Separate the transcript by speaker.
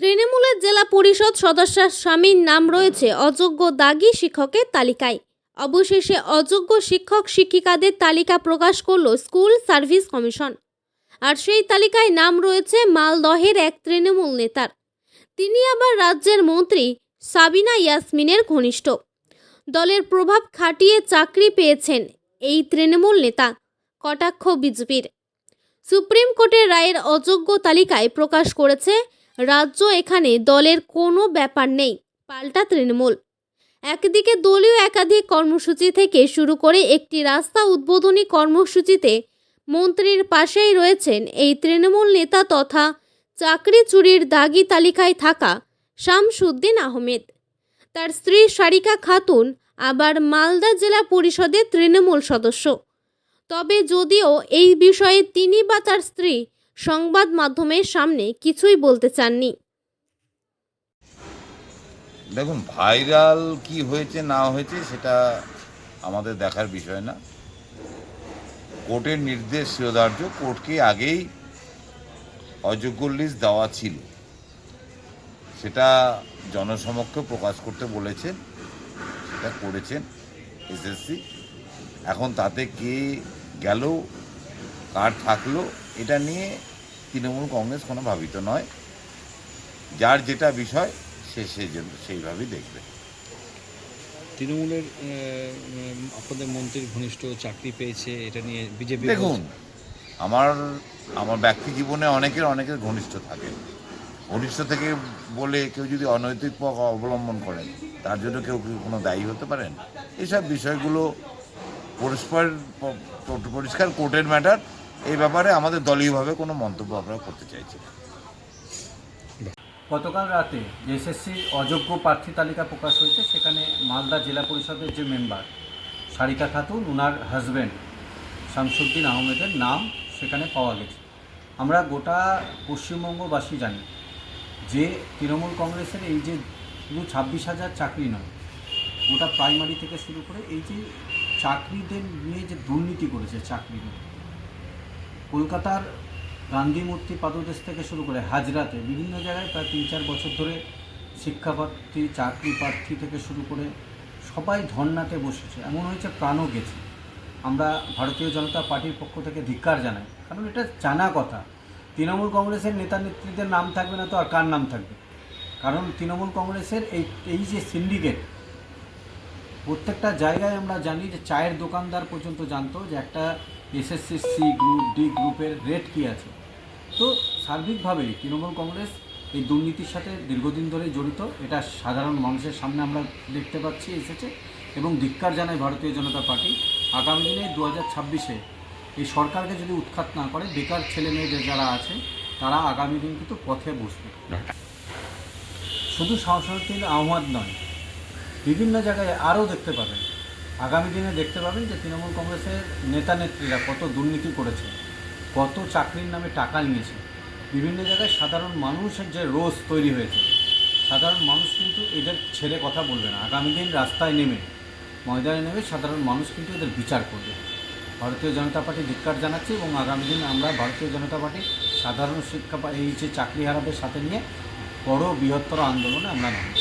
Speaker 1: তৃণমূলের জেলা পরিষদ সদস্যের স্বামীর নাম রয়েছে অযোগ্য দাগি শিক্ষকের তালিকায়। অবশেষে অযোগ্য শিক্ষক শিক্ষিকাদের তালিকা প্রকাশ করল স্কুল সার্ভিস কমিশন। আর সেই তালিকায় নাম রয়েছে মালদহের এক তৃণমূল নেতার। তিনি আবার রাজ্যের মন্ত্রী সাবিনা ইয়াসমিনের ঘনিষ্ঠ। দলের প্রভাব খাটিয়ে চাকরি পেয়েছেন এই তৃণমূল নেতা কটাক্ষ বিজেপির। সুপ্রিম কোর্টের রায়ের অযোগ্য তালিকায় প্রকাশ করেছে রাজ্য এখানে দলের কোনো ব্যাপার নেই, পাল্টা তৃণমূল। একদিকে দলীয় একাধিক কর্মসূচি থেকে শুরু করে একটি রাস্তা উদ্বোধনী কর্মসূচিতে মন্ত্রীর পাশেই রয়েছেন এই তৃণমূল নেতা তথা চাকরি চুরির দাগি তালিকায় থাকা শামসুদ্দিন আহমেদ। তার স্ত্রী সারিকা খাতুন আবার মালদা জেলা পরিষদের তৃণমূল সদস্য। তবে যদিও এই বিষয়ে তিনি বা তার স্ত্রী সংবাদ মাধ্যমের সামনে কিছুই বলতে চাননি।
Speaker 2: দেখুন, ভাইরাল কি হয়েছে, না হয়েছে, সেটা আমাদের দেখার বিষয় না। কোর্টের নির্দেশ শিরোধার্য, কোর্টকে আগেই অযোগ্য লিস্ট দেওয়া ছিল। সেটা জনসমক্ষে প্রকাশ করতে বলেছেন, সেটা করেছেন এসএসসি। এখন তাতে কে গেল কার থাকল এটা নিয়ে তৃণমূল কংগ্রেস কোনো ভাবিত নয়। যার যেটা বিষয় সে সেই জন্য সেইভাবেই দেখবে।
Speaker 3: তৃণমূলের আপনাদের মন্ত্রীর ঘনিষ্ঠ চাকরি পেয়েছে এটা নিয়ে বিজেপি
Speaker 2: দেখুন আমার আমার ব্যক্তি জীবনে অনেকের অনেকের ঘনিষ্ঠ থাকে। ঘনিষ্ঠ থেকে বলে কেউ যদি অনৈতিক পথ অবলম্বন করেন তার জন্য কেউ কোনো দায়ী হতে পারেন? এইসব বিষয়গুলো পরিষ্কার কোর্টের ম্যাটার, এই ব্যাপারে আমাদের দলীয়ভাবে কোনো মন্তব্য আমরা করতে চাইছি।
Speaker 4: গতকাল রাতে যে এসএসসির অযোগ্য প্রার্থী তালিকা প্রকাশ হয়েছে, সেখানে মালদা জেলা পরিষদের যে মেম্বার, সারিকা খাতুন ওনার হাজব্যান্ড শামসুদ্দিন আহমেদের নাম সেখানে পাওয়া গেছে আমরা গোটা পশ্চিমবঙ্গবাসী জানি যে তৃণমূল কংগ্রেসের এই যে শুধু ছাব্বিশ হাজার চাকরি নয়, গোটা প্রাইমারি থেকে শুরু করে এই যে চাকরিদের নিয়ে যে দুর্নীতি করেছে চাকরি নিয়ে কলকাতার গান্ধী মূর্তি পাদদেশ থেকে শুরু করে হাজরাতে বিভিন্ন জায়গায় প্রায় তিন চার বছর ধরে শিক্ষাপ্রার্থী চাকরি প্রার্থী থেকে শুরু করে সবাই ধর্নাতে বসেছে। এমন হয়েছে প্রাণও গেছে। আমরা ভারতীয় জনতা পার্টির পক্ষ থেকে ধিক্কার জানাই। কারণ এটা জানা কথা। তৃণমূল কংগ্রেসের নেতা নেত্রীদের নাম থাকবে না তো আর কার নাম থাকবে? কারণ তৃণমূল কংগ্রেসের এই এই যে সিন্ডিকেট প্রত্যেকটা জায়গায় আমরা জানি যে চায়ের দোকানদার পর্যন্ত জানতো যে একটা এসএসসি সি গ্রুপ ডি গ্রুপের রেট কী আছে। তো সার্বিকভাবেই তৃণমূল কংগ্রেস এই দুর্নীতির সাথে দীর্ঘদিন ধরেই জড়িত। এটা সাধারণ মানুষের সামনে আমরা দেখতে পাচ্ছি এসেছে এবং ধিক্কার জানায় ভারতীয় জনতা পার্টি। আগামী দিনে দু হাজার ছাব্বিশে এই সরকারকে যদি উৎখাত না করে, বেকার ছেলে মেয়েদের যারা আছে, তারা আগামী দিন কিন্তু পথে বসবে। শুধু শামসুদ্দিন আহমদ নয় বিভিন্ন জায়গায় আরও দেখতে পাবেন। আগামী দিনে দেখতে পাবেন যে তৃণমূল কংগ্রেসের নেতা নেত্রীরা কত দুর্নীতি করেছে, কত চাকরির নামে টাকা নিয়েছে। বিভিন্ন জায়গায় সাধারণ মানুষের যে রোজ তৈরি হয়েছে, সাধারণ মানুষ কিন্তু এদের ছেড়ে কথা বলবে না। আগামী দিন রাস্তায় নেমে, ময়দানে নেমে সাধারণ মানুষ কিন্তু এদের বিচার করবে। ভারতীয় জনতা পার্টি ধিক্কার জানাচ্ছি এবং আগামী দিন আমরা ভারতীয় জনতা পার্টি সাধারণ শিক্ষা এই যে চাকরিহারাদের সাথে নিয়ে বড় বৃহত্তর আন্দোলনে আমরা নামব।